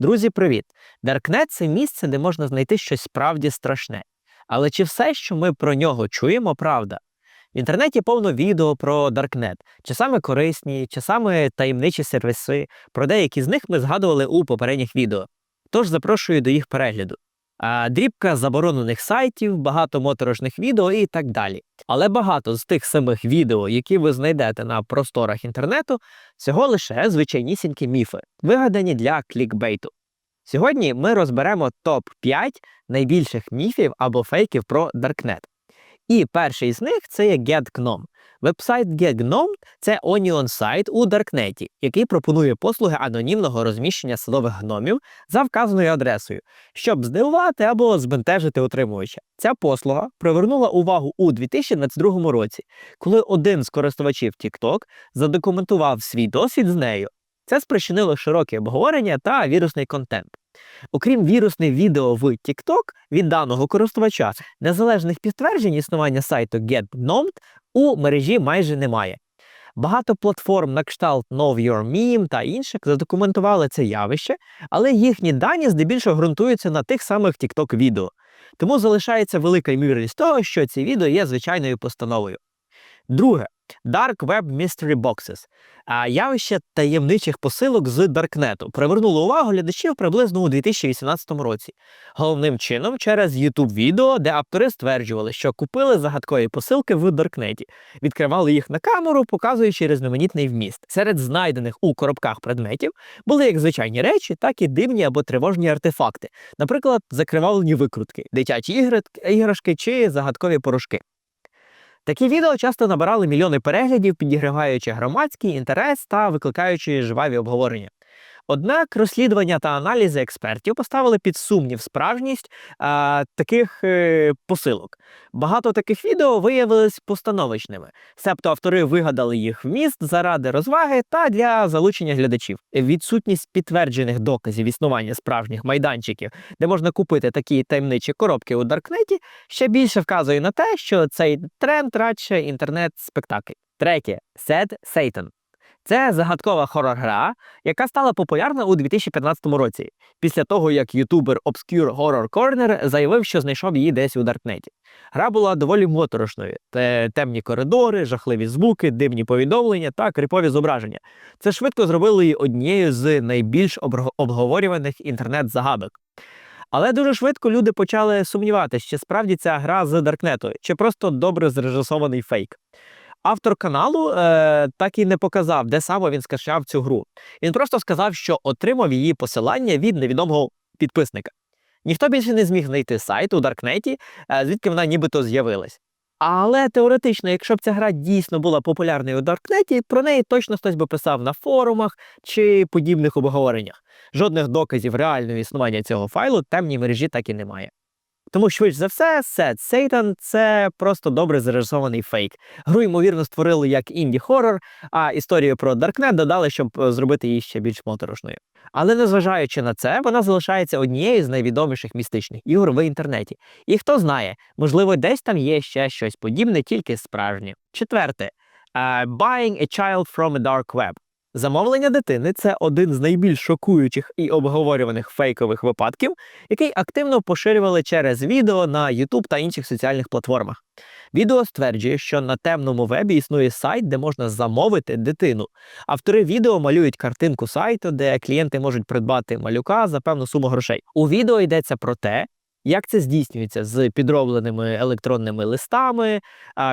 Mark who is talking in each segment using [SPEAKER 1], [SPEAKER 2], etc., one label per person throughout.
[SPEAKER 1] Друзі, привіт! Даркнет це місце, де можна знайти щось справді страшне. Але чи все, що ми про нього чуємо, правда? В інтернеті повно відео про Даркнет, чи саме корисні, чи саме таємничі сервіси. Про деякі з них ми згадували у попередніх відео. Тож запрошую до їх перегляду. Дрібка заборонених сайтів, багато моторошних відео і так далі. Але багато з тих самих відео, які ви знайдете на просторах інтернету, всього лише звичайнісінькі міфи, вигадані для клікбейту. Сьогодні ми розберемо топ-5 найбільших міфів або фейків про Даркнет. І перший з них це є GetGnome. Вебсайт GetGnome – це Onion сайт у Даркнеті, який пропонує послуги анонімного розміщення садових гномів за вказаною адресою, щоб здивувати або збентежити отримувача. Ця послуга привернула увагу у 2022 році, коли один з користувачів TikTok задокументував свій досвід з нею. Це спричинило широке обговорення та вірусний контент. Окрім вірусних відео в TikTok від даного користувача, незалежних підтверджень існування сайту GetGnomed у мережі майже немає. Багато платформ на кшталт Know Your Meme та інших задокументували це явище, але їхні дані здебільшого ґрунтуються на тих самих TikTok відео. Тому залишається велика ймовірність того, що ці відео є звичайною постановою. Друге. Dark Web Mystery Boxes. А явище таємничих посилок з Даркнету привернуло увагу глядачів приблизно у 2018 році. Головним чином через youtube відео, де автори стверджували, що купили загадкові посилки в Даркнеті, відкривали їх на камеру, показуючи різноманітний вміст. Серед знайдених у коробках предметів були як звичайні речі, так і дивні або тривожні артефакти, наприклад, закривавлені викрутки, дитячі іграшки чи загадкові порошки. Такі відео часто набирали мільйони переглядів, підігріваючи громадський інтерес та викликаючи жваві обговорення. Однак розслідування та аналізи експертів поставили під сумнів справжність а, таких е, посилок. Багато таких відео виявились постановочними, себто автори вигадали їх вміст заради розваги та для залучення глядачів. Відсутність підтверджених доказів існування справжніх майданчиків, де можна купити такі таємничі коробки у Даркнеті, ще більше вказує на те, що цей тренд радше інтернет-спектакль. Третє Sad Satan. Це загадкова хорор-гра, яка стала популярна у 2015 році, після того як ютубер Obscure Horror Corner заявив, що знайшов її десь у Даркнеті. Гра була доволі моторошною: Те- темні коридори, жахливі звуки, дивні повідомлення та крипові зображення. Це швидко зробило її однією з найбільш обговорюваних інтернет-загадок. Але дуже швидко люди почали сумніватися, чи справді ця гра з Даркнету, чи просто добре зрежисований фейк. Автор каналу е, так і не показав, де саме він скачав цю гру. Він просто сказав, що отримав її посилання від невідомого підписника. Ніхто більше не зміг знайти сайт у Даркнеті, е, звідки вона нібито з'явилась. Але теоретично, якщо б ця гра дійсно була популярною у Даркнеті, про неї точно хтось би писав на форумах чи подібних обговореннях. Жодних доказів реального існування цього файлу темній мережі так і немає. Тому, швидше за все, Sad Satan – це просто добре зрежисований фейк. Гру, ймовірно, створили як інді-хоррор, а історію про Даркнет додали, щоб е, зробити її ще більш моторошною. Але незважаючи на це, вона залишається однією з найвідоміших містичних ігор в інтернеті. І хто знає, можливо, десь там є ще щось подібне, тільки справжнє. Четверте. е, Buying a child from a dark web. Замовлення дитини це один з найбільш шокуючих і обговорюваних фейкових випадків, який активно поширювали через відео на YouTube та інших соціальних платформах. Відео стверджує, що на темному вебі існує сайт, де можна замовити дитину. Автори відео малюють картинку сайту, де клієнти можуть придбати малюка за певну суму грошей. У відео йдеться про те, як це здійснюється з підробленими електронними листами,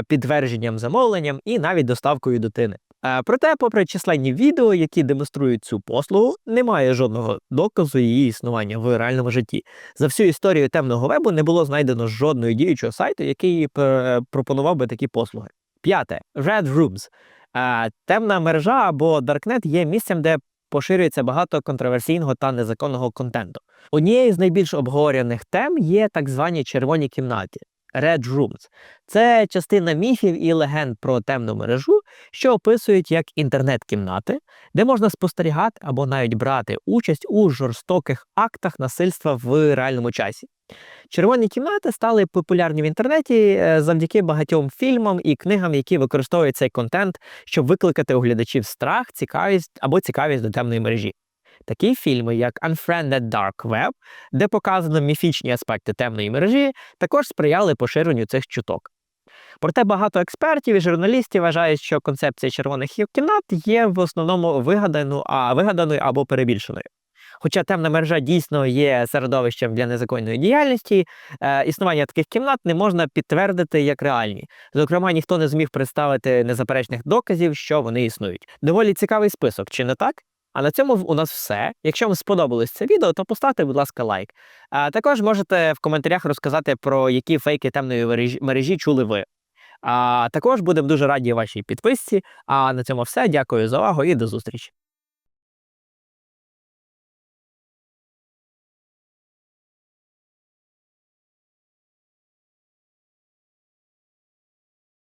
[SPEAKER 1] підтвердженням замовленням і навіть доставкою дитини. Е, Проте, попри численні відео, які демонструють цю послугу, немає жодного доказу її існування в реальному житті. За всю історію темного вебу не було знайдено жодного діючого сайту, який пропонував би такі послуги. П'яте Red Rooms. Е, Темна мережа або Darknet є місцем, де поширюється багато контроверсійного та незаконного контенту. Однією з найбільш обговорюваних тем є так звані червоні кімнаті. Red Rooms. Це частина міфів і легенд про темну мережу, що описують як інтернет-кімнати, де можна спостерігати або навіть брати участь у жорстоких актах насильства в реальному часі. Червоні кімнати стали популярні в інтернеті е, завдяки багатьом фільмам і книгам, які використовують цей контент, щоб викликати у глядачів страх, цікавість або цікавість до темної мережі. Такі фільми, як Unfriended Dark Web, де показано міфічні аспекти темної мережі, також сприяли поширенню цих чуток. Проте багато експертів і журналістів вважають, що концепція червоних кімнат є в основному вигаданою, а вигаданою або перебільшеною. Хоча темна мережа дійсно є середовищем для незаконної діяльності, е, існування таких кімнат не можна підтвердити як реальні. Зокрема, ніхто не зміг представити незаперечних доказів, що вони існують. Доволі цікавий список, чи не так? А на цьому у нас все. Якщо вам сподобалось це відео, то поставте, будь ласка, лайк. А також можете в коментарях розказати, про які фейки темної мережі, мережі чули ви. А також будемо дуже раді вашій підписці. А на цьому все. Дякую за увагу і до зустрічі.